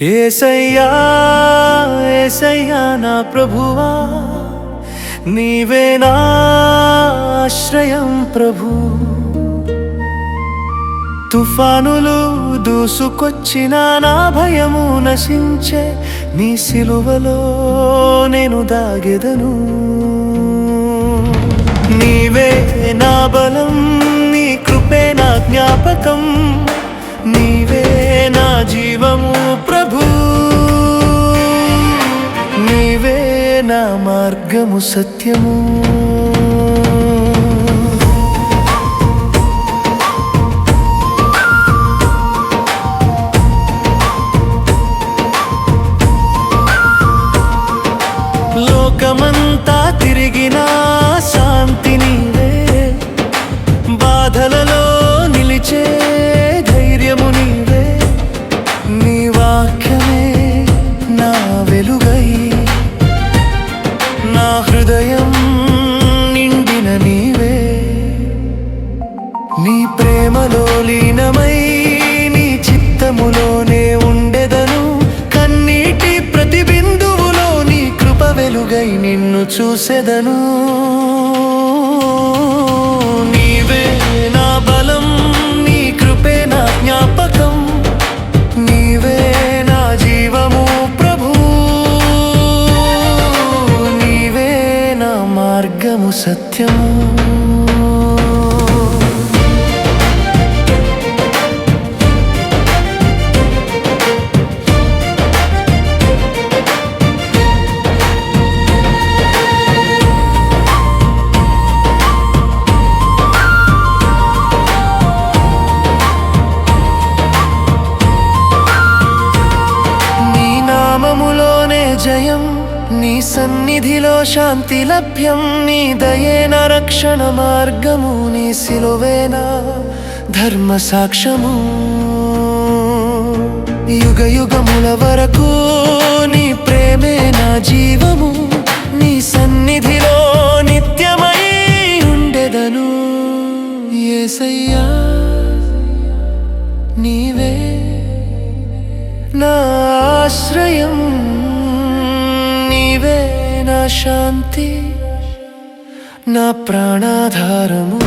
ఏసయ్యా ఏసయ్యా నా ప్రభువా నీవే నా ఆశ్రయం ప్రభు. తుఫానులు దూసుకొచ్చిన నా భయము నశించే నీ సిలువలో నేను దాగెదను. నీవే మార్గము సత్యము. లోకమంతా తిరిగిన హృదయం నిండిన నీవే. నీ ప్రేమలో లీనమై నీ చిత్తములోనే ఉండెదను. కన్నీటి ప్రతిబిందువులో నీ కృప వెలుగై నిన్ను చూసెదను. మార్గము సత్యము జయం. నీ సన్నిధిలో శాంతి లభ్యం నీ దయేన రక్షణ మార్గము నీ సిలువేన ధర్మ సాక్ష్యము. యుగ యుగముల వరకు నీ ప్రేమే నా జీవము నీ సన్నిధిలో నిత్యమై ఉండెదను. ఏసయ్యా నీవే నా ఆశ్రయం. నీవే నా శాంతి నా ప్రాణాధారము.